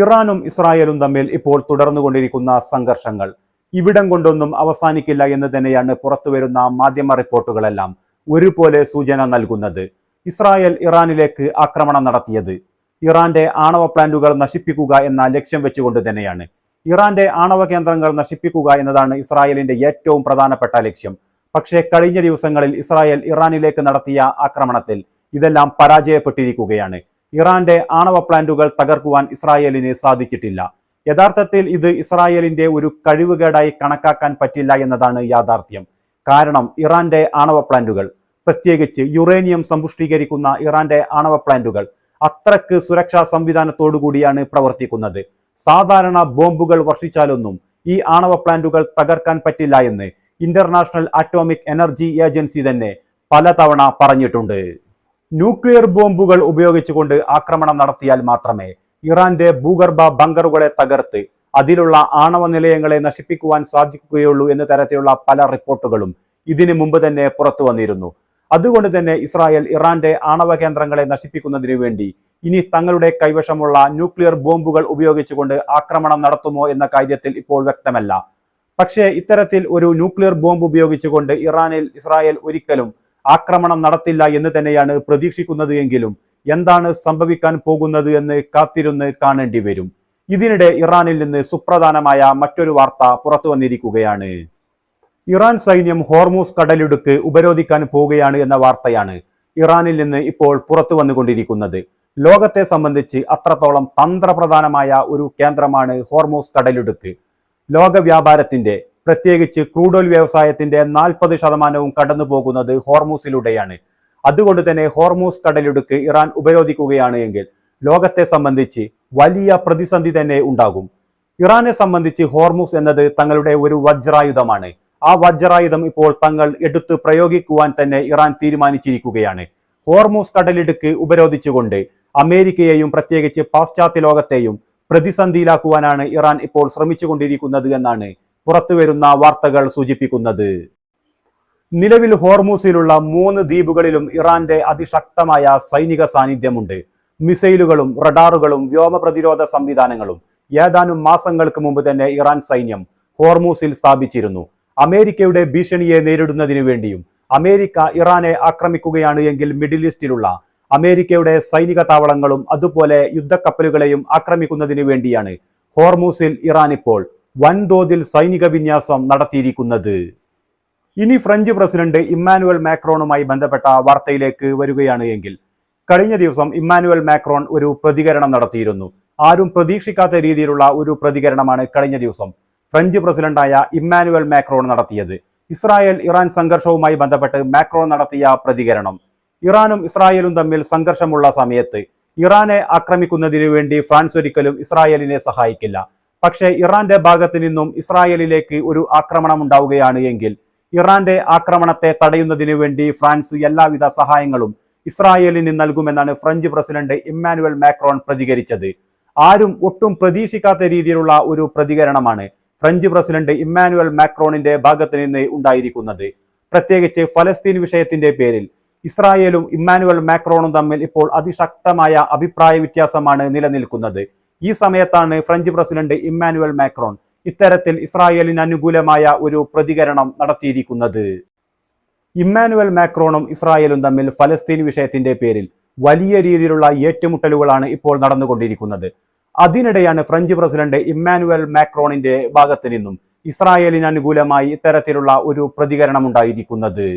ഇറാനും ഇസ്രായേലും തമ്മിൽ ഇപ്പോൾ തുടർന്നുകൊണ്ടിരിക്കുന്ന സംഘർഷങ്ങൾ. ഇവിടം കൊണ്ടൊന്നും അവസാനിക്കില്ല എന്ന് തന്നെയാണ് പുറത്തുവരുന്ന മാധ്യമ റിപ്പോർട്ടുകളെല്ലാം ഒരുപോലെ സൂചന നൽകുന്നത്. ഇസ്രായേൽ ഇറാനിലേക്ക് ആക്രമണം നടത്തിയത്. ഇറാന്റെ ആണവ പ്ലാന്റുകൾ നശിപ്പിക്കുക എന്ന ലക്ഷ്യം വെച്ചുകൊണ്ട് തന്നെയാണ്. ഇറാന്റെ ആണവ കേന്ദ്രങ്ങൾ നശിപ്പിക്കുക എന്നതാണ് ഇസ്രായേലിന്റെ ഏറ്റവും പ്രധാനപ്പെട്ട ലക്ഷ്യം. പക്ഷേ കഴിഞ്ഞ ദിവസങ്ങളിൽ ഇസ്രായേൽ ഇറാനിലേക്ക് നടത്തിയ ആക്രമണത്തിൽ ഇതെല്ലാം പരാജയപ്പെട്ടിരിക്കുകയാണ്. ഇറാന്റെ ആണവ പ്ലാന്റുകൾ തകർക്കുവാൻ ഇസ്രായേലിന് സാധിച്ചിട്ടില്ല. യഥാർത്ഥത്തിൽ ഇത് ഇസ്രായേലിന്റെ ഒരു കഴിവുകേടായി കണക്കാക്കാൻ പറ്റില്ല എന്നതാണ് യാഥാർത്ഥ്യം. കാരണം ഇറാന്റെ ആണവ പ്ലാന്റുകൾ പ്രത്യേകിച്ച് യുറേനിയം സമ്പുഷ്ടീകരിക്കുന്ന ഇറാന്റെ ആണവ പ്ലാന്റുകൾ അത്രയ്ക്ക് സുരക്ഷാ സംവിധാനത്തോടു കൂടിയാണ് പ്രവർത്തിക്കുന്നത്. സാധാരണ ബോംബുകൾ വർഷിച്ചാലൊന്നും ഈ ആണവ പ്ലാന്റുകൾ തകർക്കാൻ പറ്റില്ല എന്ന് ഇന്റർനാഷണൽ അറ്റോമിക് എനർജി ഏജൻസി തന്നെ പലതവണ പറഞ്ഞിട്ടുണ്ട്. ന്യൂക്ലിയർ ബോംബുകൾ ഉപയോഗിച്ചുകൊണ്ട് ആക്രമണം നടത്തിയാൽ മാത്രമേ ഇറാന്റെ ഭൂഗർഭ ബങ്കറുകളെ തകർത്ത് അതിലുള്ള ആണവ നിലയങ്ങളെ നശിപ്പിക്കുവാൻ സാധിക്കുകയുള്ളൂ എന്ന തരത്തിലുള്ള പല റിപ്പോർട്ടുകളും ഇതിനു മുമ്പ് തന്നെ പുറത്തു വന്നിരുന്നു. അതുകൊണ്ട് തന്നെ ഇസ്രായേൽ ഇറാന്റെ ആണവ കേന്ദ്രങ്ങളെ നശിപ്പിക്കുന്നതിന് വേണ്ടി ഇനി തങ്ങളുടെ കൈവശമുള്ള ന്യൂക്ലിയർ ബോംബുകൾ ഉപയോഗിച്ചുകൊണ്ട് ആക്രമണം നടത്തുമോ എന്ന കാര്യത്തിൽ ഇപ്പോൾ വ്യക്തമല്ല. പക്ഷേ ഇത്തരത്തിൽ ഒരു ന്യൂക്ലിയർ ബോംബ് ഉപയോഗിച്ചുകൊണ്ട് ഇറാനിൽ ഇസ്രായേൽ ഒരിക്കലും ആക്രമണം നടത്തില്ല എന്ന് തന്നെയാണ് പ്രതീക്ഷിക്കുന്നത് എങ്കിലും എന്താണ് സംഭവിക്കാൻ പോകുന്നത് എന്ന് കാത്തിരുന്ന് കാണേണ്ടി വരും. ഇതിനിടെ ഇറാനിൽ നിന്ന് സുപ്രധാനമായ മറ്റൊരു വാർത്ത പുറത്തു വന്നിരിക്കുകയാണ്. ഇറാൻ സൈന്യം ഹോർമൂസ് കടലിടുക്ക് ഉപരോധിക്കാൻ പോവുകയാണ് എന്ന വാർത്തയാണ് ഇറാനിൽ നിന്ന് ഇപ്പോൾ പുറത്തു വന്നുകൊണ്ടിരിക്കുന്നത്. ലോകത്തെ സംബന്ധിച്ച് അത്രത്തോളം തന്ത്രപ്രധാനമായ ഒരു കേന്ദ്രമാണ് ഹോർമോസ് കടലിടുക്ക്. ലോക വ്യാപാരത്തിന്റെ പ്രത്യേകിച്ച് ക്രൂഡ് ഓയിൽ വ്യവസായത്തിന്റെ നാൽപ്പത് ശതമാനവും കടന്നു പോകുന്നത് ഹോർമൂസിലൂടെയാണ്. അതുകൊണ്ട് തന്നെ ഹോർമൂസ് കടലിടുക്ക് ഇറാൻ ഉപരോധിക്കുകയാണ് എങ്കിൽ ലോകത്തെ സംബന്ധിച്ച് വലിയ പ്രതിസന്ധി തന്നെ ഉണ്ടാകും. ഇറാനെ സംബന്ധിച്ച് ഹോർമൂസ് എന്നത് തങ്ങളുടെ ഒരു വജ്രായുധമാണ്. ആ വജ്രായുധം ഇപ്പോൾ തങ്ങൾ എടുത്ത് പ്രയോഗിക്കുവാൻ തന്നെ ഇറാൻ തീരുമാനിച്ചിരിക്കുകയാണ്. ഹോർമൂസ് കടലിടുക്ക് ഉപരോധിച്ചുകൊണ്ട് അമേരിക്കയെയും പ്രത്യേകിച്ച് പാശ്ചാത്യ ലോകത്തെയും പ്രതിസന്ധിയിലാക്കുവാനാണ് ഇറാൻ ഇപ്പോൾ ശ്രമിച്ചുകൊണ്ടിരിക്കുന്നത് എന്നാണ് പുറത്തുവരുന്ന വാർത്തകൾ സൂചിപ്പിക്കുന്നത്. നിലവിൽ ഹോർമൂസിലുള്ള മൂന്ന് ദ്വീപുകളിലും ഇറാന്റെ അതിശക്തമായ സൈനിക സാന്നിധ്യമുണ്ട്. മിസൈലുകളും റഡാറുകളും വ്യോമ പ്രതിരോധ സംവിധാനങ്ങളും ഏതാനും മാസങ്ങൾക്ക് മുമ്പ് തന്നെ ഇറാൻ സൈന്യം ഹോർമൂസിൽ സ്ഥാപിച്ചിരുന്നു. അമേരിക്കയുടെ ഭീഷണിയെ നേരിടുന്നതിനു വേണ്ടിയും അമേരിക്ക ഇറാനെ ആക്രമിക്കുകയാണ് എങ്കിൽ മിഡിൽ ഈസ്റ്റിലുള്ള അമേരിക്കയുടെ സൈനിക താവളങ്ങളും അതുപോലെ യുദ്ധക്കപ്പലുകളെയും ആക്രമിക്കുന്നതിനു വേണ്ടിയാണ് ഹോർമൂസിൽ ഇറാൻ ഇപ്പോൾ വൻതോതിൽ സൈനിക വിന്യാസം നടത്തിയിരിക്കുന്നത്. ഇനി ഫ്രഞ്ച് പ്രസിഡന്റ് ഇമ്മാനുവൽ മാക്രോണുമായി ബന്ധപ്പെട്ട വാർത്തയിലേക്ക് വരികയാണ് എങ്കിൽ കഴിഞ്ഞ ദിവസം ഇമ്മാനുവൽ മാക്രോൺ ഒരു പ്രതികരണം നടത്തിയിരുന്നു. ആരും പ്രതീക്ഷിക്കാത്ത രീതിയിലുള്ള ഒരു പ്രതികരണമാണ് കഴിഞ്ഞ ദിവസം ഫ്രഞ്ച് പ്രസിഡന്റായ ഇമ്മാനുവൽ മാക്രോൺ നടത്തിയത്. ഇസ്രായേൽ ഇറാൻ സംഘർഷവുമായി ബന്ധപ്പെട്ട് മാക്രോൺ നടത്തിയ പ്രതികരണം. ഇറാനും ഇസ്രായേലും തമ്മിൽ സംഘർഷമുള്ള സമയത്ത് ഇറാനെ ആക്രമിക്കുന്നതിനു വേണ്ടി ഫ്രാൻസ് ഒരിക്കലും ഇസ്രായേലിനെ സഹായിക്കില്ല. പക്ഷേ ഇറാന്റെ ഭാഗത്തു നിന്നും ഇസ്രായേലിലേക്ക് ഒരു ആക്രമണം ഉണ്ടാവുകയാണ് എങ്കിൽ ഇറാന്റെ ആക്രമണത്തെ തടയുന്നതിന് വേണ്ടി ഫ്രാൻസ് എല്ലാവിധ സഹായങ്ങളും ഇസ്രായേലിന് നൽകുമെന്നാണ് ഫ്രഞ്ച് പ്രസിഡന്റ് ഇമ്മാനുവൽ മാക്രോൺ പ്രതികരിച്ചത്. ആരും ഒട്ടും പ്രതീക്ഷിക്കാത്ത രീതിയിലുള്ള ഒരു പ്രതികരണമാണ് ഫ്രഞ്ച് പ്രസിഡന്റ് ഇമ്മാനുവൽ മാക്രോണിന്റെ ഭാഗത്ത് നിന്ന് ഉണ്ടായിരിക്കുന്നത്. പ്രത്യേകിച്ച് ഫലസ്തീൻ വിഷയത്തിന്റെ പേരിൽ ഇസ്രായേലും ഇമ്മാനുവൽ മാക്രോണും തമ്മിൽ ഇപ്പോൾ അതിശക്തമായ അഭിപ്രായ വ്യത്യാസമാണ് നിലനിൽക്കുന്നത്. ഈ സമയത്താണ് ഫ്രഞ്ച് പ്രസിഡന്റ് ഇമ്മാനുവൽ മാക്രോൺ ഇത്തരത്തിൽ ഇസ്രായേലിന് അനുകൂലമായ ഒരു പ്രതികരണം നടത്തിയിരിക്കുന്നത്. ഇമ്മാനുവൽ മാക്രോണും ഇസ്രായേലും തമ്മിൽ ഫലസ്തീൻ വിഷയത്തിന്റെ പേരിൽ വലിയ രീതിയിലുള്ള ഏറ്റുമുട്ടലുകളാണ് ഇപ്പോൾ നടന്നുകൊണ്ടിരിക്കുന്നത്. അതിനിടെയാണ് ഫ്രഞ്ച് പ്രസിഡന്റ് ഇമ്മാനുവൽ മാക്രോണിന്റെ ഭാഗത്ത് നിന്നും ഇസ്രായേലിന് അനുകൂലമായി ഇത്തരത്തിലുള്ള ഒരു പ്രതികരണം ഉണ്ടായിരിക്കുന്നത്.